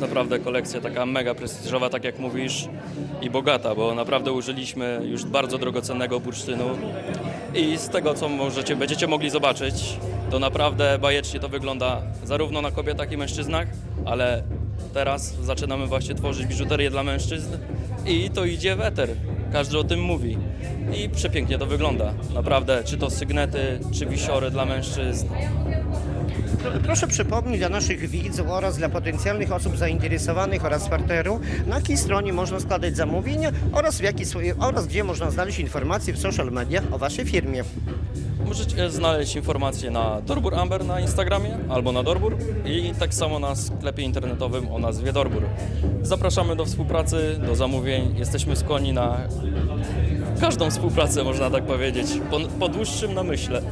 jest naprawdę kolekcja taka mega prestiżowa, tak jak mówisz, i bogata, bo naprawdę użyliśmy już bardzo drogocennego bursztynu i z tego, co możecie, będziecie mogli zobaczyć, to naprawdę bajecznie to wygląda zarówno na kobietach i mężczyznach, ale teraz zaczynamy właśnie tworzyć biżuterię dla mężczyzn i to idzie w eter. Każdy o tym mówi. I przepięknie to wygląda. Naprawdę, czy to sygnety, czy wisiory dla mężczyzn. Proszę przypomnieć dla naszych widzów oraz dla potencjalnych osób zainteresowanych oraz parteru, na jakiej stronie można składać zamówienia oraz, w jaki, oraz gdzie można znaleźć informacje w social mediach o Waszej firmie. Możecie znaleźć informacje na Dorbur Amber na Instagramie albo na Dorbur i tak samo na sklepie internetowym o nazwie Dorbur. Zapraszamy do współpracy, do zamówień. Jesteśmy skłonni na każdą współpracę, można tak powiedzieć, po, po dłuższym namyśle.